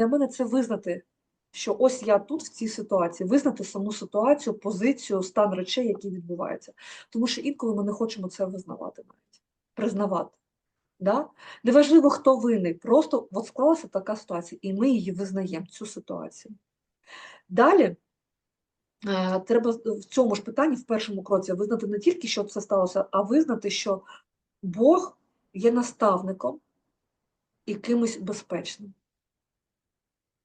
Для мене це визнати, що ось я тут в цій ситуації, визнати саму ситуацію, позицію, стан речей, які відбуваються. Тому що інколи ми не хочемо це визнавати навіть, признавати. Да? Неважливо, хто винний, просто от склалася така ситуація, і ми її визнаємо, цю ситуацію. Далі е, треба в цьому ж питанні, в першому кроці, визнати не тільки, що це сталося, а визнати, що Бог є наставником і кимось безпечним.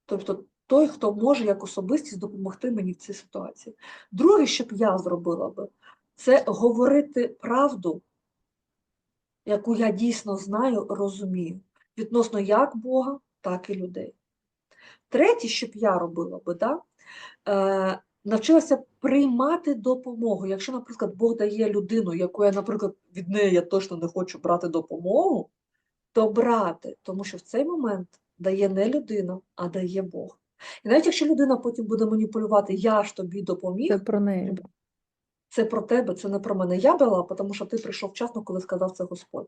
Тобто той, хто може як особистість допомогти мені в цій ситуації. Друге, що б я зробила би, це говорити правду, яку я дійсно знаю, розумію, відносно як Бога, так і людей. Третє, що б я робила би, да, е, навчилася приймати допомогу. Якщо, наприклад, Бог дає людину, яку я, наприклад, від неї я точно не хочу брати допомогу, то брати, тому що в цей момент дає не людина, а дає Бог. І навіть якщо людина потім буде маніпулювати, я ж тобі допоміг, Це про неї. це про тебе, це не про мене. Я била, тому що ти прийшов вчасно, коли сказав це Господь.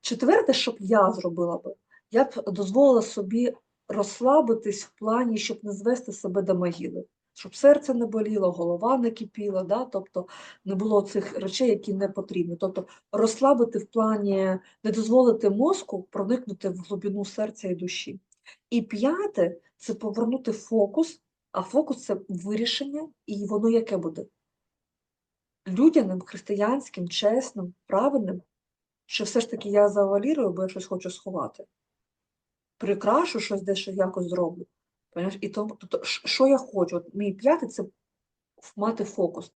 Четверте, що б я зробила би, я б дозволила собі розслабитись в плані, щоб не звести себе до могили, щоб серце не боліло, голова не кипіла, да? тобто не було цих речей, які не потрібні. Тобто розслабити в плані, не дозволити мозку проникнути в глибину серця і душі. І п'яте це повернути фокус, а фокус це вирішення, і воно яке буде? людяним, християнським, чесним, правильним, чи все ж таки я завалірую, бо я щось хочу сховати. Прикрашу щось дещо якось зроблю. Понимаєш? І тому, тобто, що я хочу? От мій п'ятий це мати фокус.